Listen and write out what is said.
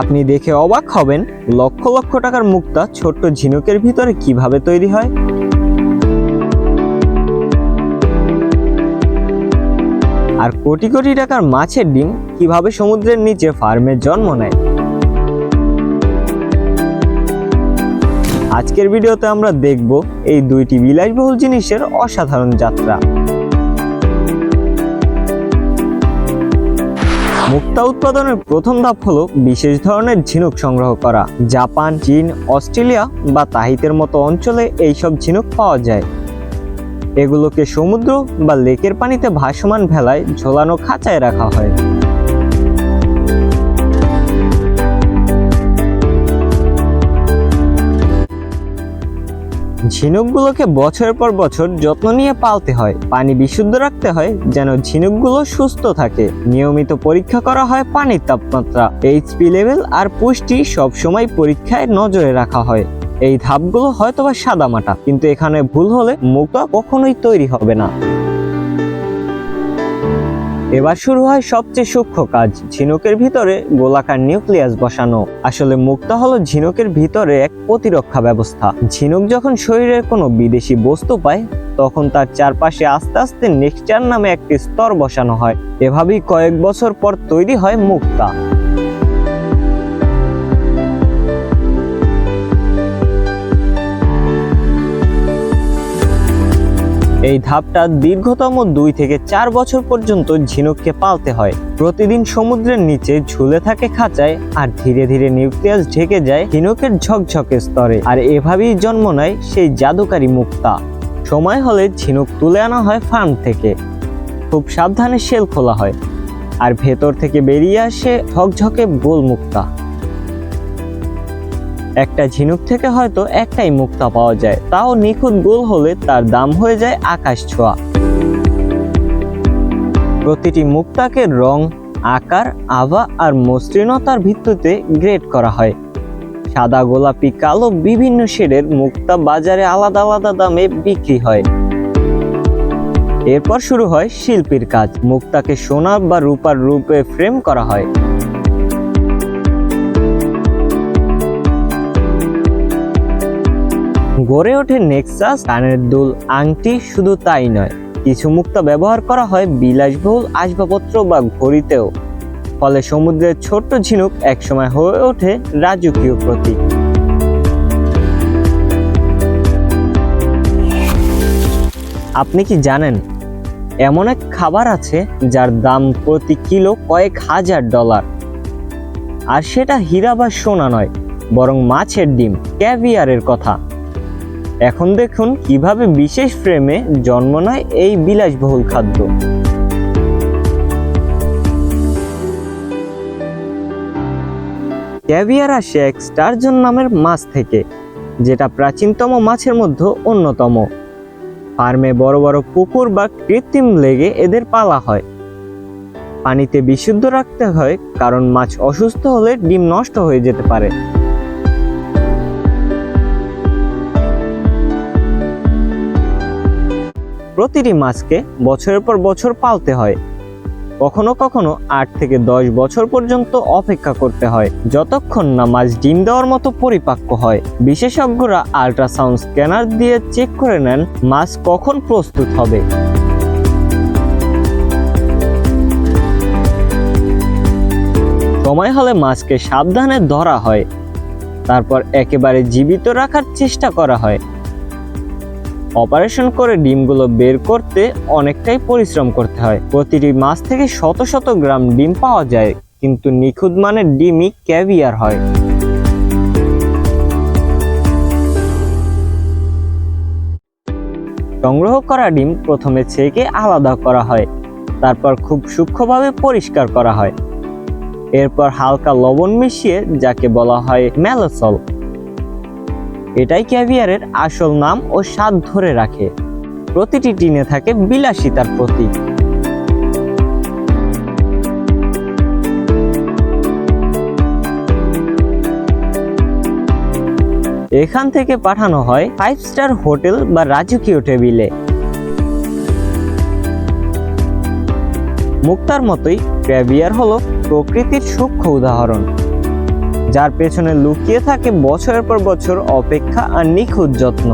আপনি দেখে অবাক হবেন লক্ষ লক্ষ টাকার মুক্তা ছোট্ট ঝিনুকের ভিতরে কীভাবে তৈরি হয়। আর কোটি কোটি টাকার মাছের ডিম কীভাবে সমুদ্রের নিচে ফার্মে জন্ম নেয়। আজকের ভিডিওতে আমরা দেখব এই দুইটি বিলাসবহুল জিনিসের অসাধারণ যাত্রা। মুক্তা উৎপাদনের প্রথম ধাপ হলো বিশেষ ধরনের ঝিনুক সংগ্রহ করা। জাপান, চীন, অস্ট্রেলিয়া বা তাহিতের মতো অঞ্চলে এইসব ঝিনুক পাওয়া যায়। এগুলোকে সমুদ্র বা লেকের পানিতে ভাসমান ভেলায় ঝোলানো খাঁচায় রাখা হয়। ঝিনুকগুলোকে বছর পর বছর যত্ন নিয়ে পালতে হয়। পানি বিশুদ্ধ রাখতে হয় যেন ঝিনুকগুলো সুস্থ থাকে। নিয়মিত পরীক্ষা করা হয় পানির তাপমাত্রা। এইচপি লেভেল আর পুষ্টি সবসময় পরীক্ষায় নজরে রাখা হয়। এই ধাপগুলো হয়তোবা সাদামাটা, কিন্তু এখানে ভুল হলে মুক্তা কখনোই তৈরি হবে না। এবার শুরু হয় সবচেয়ে সূক্ষ্ম কাজ, ঝিনুকের ভিতরে গোলাকার নিউক্লিয়াস বসানো। আসলে মুক্তা হলো ঝিনুকের ভিতরে এক প্রতিরক্ষা ব্যবস্থা। ঝিনুক যখন শরীরের কোনো বিদেশি বস্তু পায়, তখন তার চারপাশে আস্তে আস্তে নেক্সচার নামে একটি স্তর বসানো হয়। এভাবেই কয়েক বছর পর তৈরি হয় মুক্তা। এই ধাপটা দীর্ঘতম দুই থেকে চার বছর পর্যন্ত ঝিনুককে পালতে হয়। প্রতিদিন সমুদ্রের নিচে ঝুলে থাকে খাঁচায় আর ধীরে ধীরে নিউক্লিয়াস ঢেকে যায় ঝিনুকের ঝকঝকে স্তরে। আর এভাবেই জন্ম নেয় সেই জাদুকারী মুক্তা। সময় হলে ঝিনুক তুলে আনা হয় ফার্ম থেকে। খুব সাবধানে শেল খোলা হয়। আর ভেতর থেকে বেরিয়ে আসে ঝকঝকে গোল মুক্তা। একটা ঝিনুক থেকে হয়তো একটাই মুক্তা পাওয়া যায়। তাও নিখুঁত গোল হলে তার দাম হয়ে যায় আকাশ ছোঁয়া। প্রতিটি মুক্তাকে রং, আকার, আভা আর মসৃণতার ভিত্তিতে গ্রেড করা হয়। সাদা, গোলাপি, কালো বিভিন্ন শেডের মুক্তা বাজারে আলাদা আলাদা দামে বিক্রি হয়। এরপর শুরু হয় শিল্পীর কাজ। মুক্তাকে সোনা বা রূপার রূপে ফ্রেম করা হয়। গড়ে ওঠে নেক্সাস, কানের দুল আংটি, শুধু তাই নয়, কিছু মুক্তা ব্যবহার করা হয় বিলাসবহুল আসবাবপত্র বা ঘড়িতেও। ফলে সমুদ্রের ছোট্ট ঝিনুক একসময় হয়ে ওঠে রাজকীয় প্রতীক। আপনি কি জানেন, এমন এক খাবার আছে যার দাম প্রতি কিলো কয়েক হাজার ডলার। আর সেটা হীরা বা সোনা নয়, বরং মাছের ডিম, ক্যাভিয়ারের কথা। এখন দেখুন কীভাবে বিশেষ ফ্রেমে জন্ম নেয় এই বিলাসবহুল খাদ্য। ক্যাভিয়ার আসে এক স্টারজন নামের মাছ থেকে, যেটা প্রাচীনতম মাছের মধ্যে অন্যতম। ফার্মে বড় বড় পুকুর বা কৃত্রিম লেগে এদের পালা হয়। পানিতে বিশুদ্ধ রাখতে হয়, কারণ মাছ অসুস্থ হলে ডিম নষ্ট হয়ে যেতে পারে। প্রতিটি মাছকে বছরের পর বছর পালতে হয়। কখনো কখনো আট থেকে দশ বছর পর্যন্ত অপেক্ষা করতে হয়, যতক্ষণ না মাছ ডিম দেওয়ার মতো পরিপাক্ক হয়। বিশেষজ্ঞরা আল্ট্রাসাউন্ড স্ক্যানার দিয়ে চেক করে নেন মাছ কখন প্রস্তুত হবে। সময় হলে মাছকে সাবধানে ধরা হয়। তারপর একেবারে জীবিত রাখার চেষ্টা করা হয়। অপারেশন করে ডিমগুলো বের করতে অনেকটাই পরিশ্রম করতে হয়। প্রতিটি মাছ থেকে শত শত গ্রাম ডিম পাওয়া যায়, কিন্তু নিখুঁত মানের ডিমই ক্যাভিয়ার হয়। সংগ্রহ করা ডিম প্রথমে ছেঁকে আলাদা করা হয়, তারপর খুব সূক্ষ্মভাবে পরিষ্কার করা হয়। এরপর হালকা লবণ মিশিয়ে, যাকে বলা হয় ম্যালোসল এটাই ক্যাভিয়ারের আসল নাম ও স্বাদ ধরে রাখে। প্রতিটি টিনে থাকে বিলাসিতার প্রতীক। এখান থেকে পাঠানো হয় ফাইভ স্টার হোটেল বা রাজকীয় টেবিলে। মুক্তার মতোই ক্যাভিয়ার হলো প্রকৃতির সূক্ষ্ম উদাহরণ। যার পেছনে লুকিয়ে থাকে বছরের পর বছর অপেক্ষা আর নিখুঁত যত্ন।